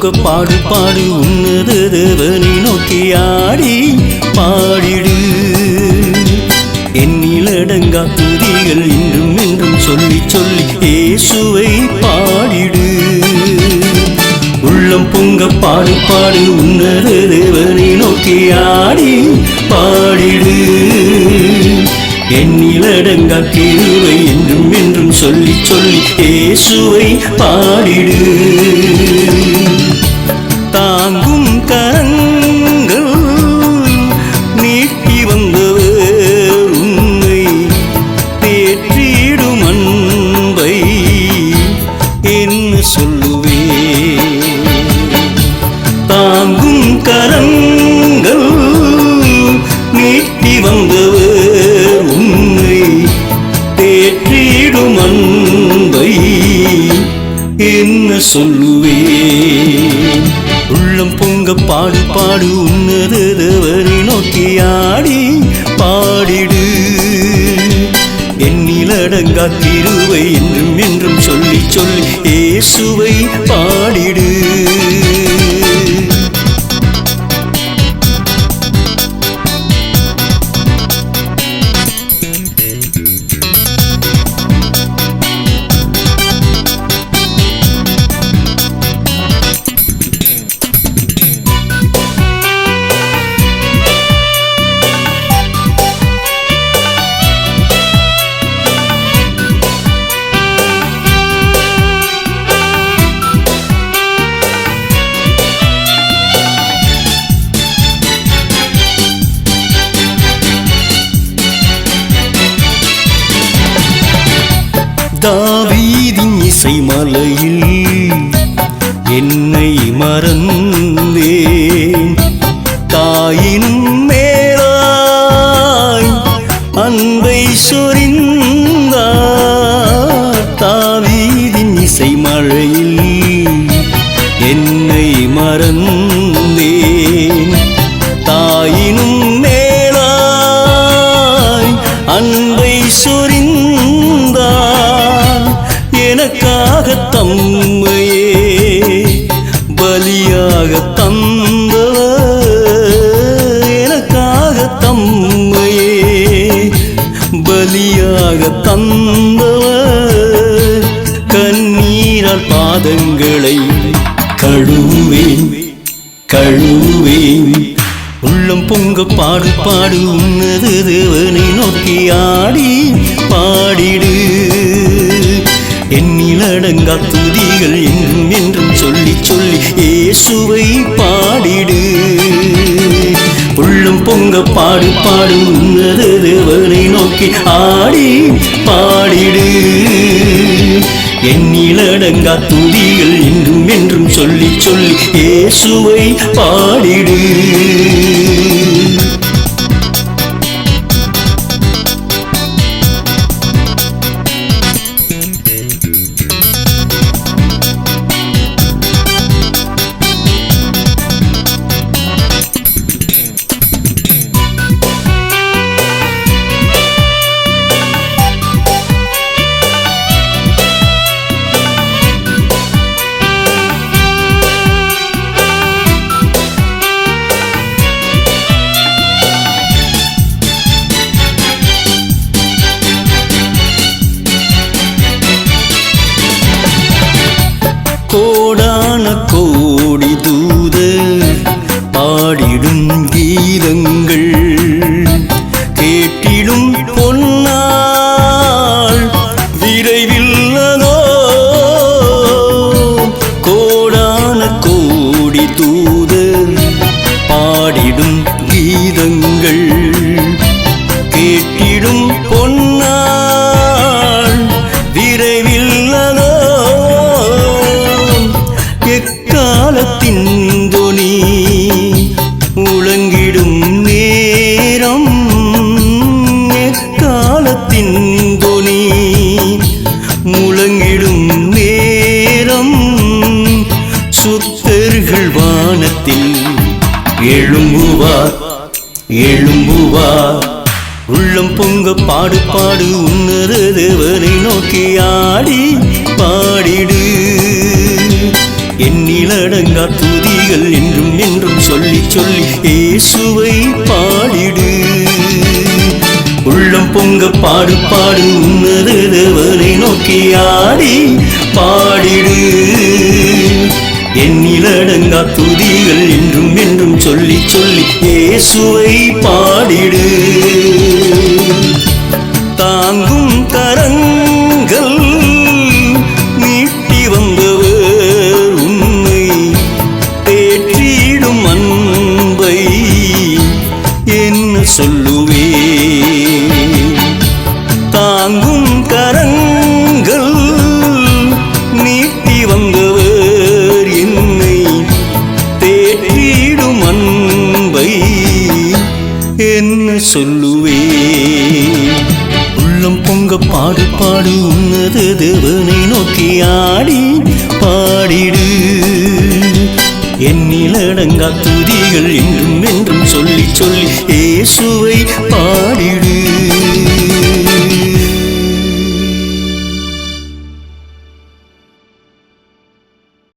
பொங்க பாடு பாடு உன்னத தேவனை நோக்கி ஆடி பாடிடு. எண்ணிலடங்கா துதிகள் இன்றும் என்றும் சொல்லி சொல்லி இயேசுவை பாடிடு. உள்ளம் பொங்க பாடு பாடு உன்னத தேவனை நோக்கி ஆடி பாடிடு. எண்ணிலடங்கா கிருவை என்றும் என்றும் சொல்லி சொல்லி இயேசுவை பாடிடு. தாங்கும் சொல்லுவேன். உள்ளம் பொங்க பாடு பாடு உன்னதவரை நோக்கி ஆடி பாடிடு. எண்ணிலடங்கா திருவை என்றும் என்றும் சொல்லி சொல்லி ஏசுவை பாடிடு. தாவீதின் இசை மலையில் என்னை மறந்தேன். தாயினும் மேலாய் அன்பை சொரிந்தார். தாவீதின் இசை மழையில் என்னை மறந்தேன். கழுவேன். உள்ளம் பொங்க பாடு பாடு உன்னது தேவனை நோக்கி ஆடி பாடிடு. என்னில் அடங்கா துதிகள் என்றும் என்றும் சொல்லி சொல்லி இயேசுவை பாடிடு. உள்ளம் பொங்க பாடு பாடு உன்னது தேவனை நோக்கி ஆடி பாடிடு. எண்ணிலடங்கா துதிகள் என்றும் என்றும் சொல்லி சொல்லி இயேசுவை பாடிடு. கீதங்கள் கேட்டிடும் பொன்னாள் விரைவில் கோடான கோடி தூதர் பாடிடும் கீதங்கள் கேட்டிடும் பொன்னாள் விரைவில் எக்காலத்தின் வானத்தில் எழும்புவார் எழும்புவார். உள்ளம் பொங்க பாடு பாடு உன்னத தேவனை நோக்கி ஆடி பாடிடு. எண்ணிலடங்கா துதிகள் என்றும் என்றும் சொல்லி சொல்லி இயேசுவை பாடிடு. உள்ளம் பொங்க பாடு பாடு உன்னத தேவனை நோக்கி ஆடி எல்லா துதிகள் என்றும் என்றும் சொல்லி சொல்லி இயேசுவை பாடிடு. தாங்கும் கரங்கள் நீட்டி வந்தவர் உண்மை தேற்றிடும் அன்பை என்ன சொல்லுவே? என்ன சொல்லுவே? உள்ளம் பொங்க பாடு பாடு உன்னது தேவனை நோக்கி ஆடி பாடிடு. எண்ணிலடங்கா துதிகள் என்றும் என்றும் சொல்லி சொல்லி ஏசுவை பாடிடு.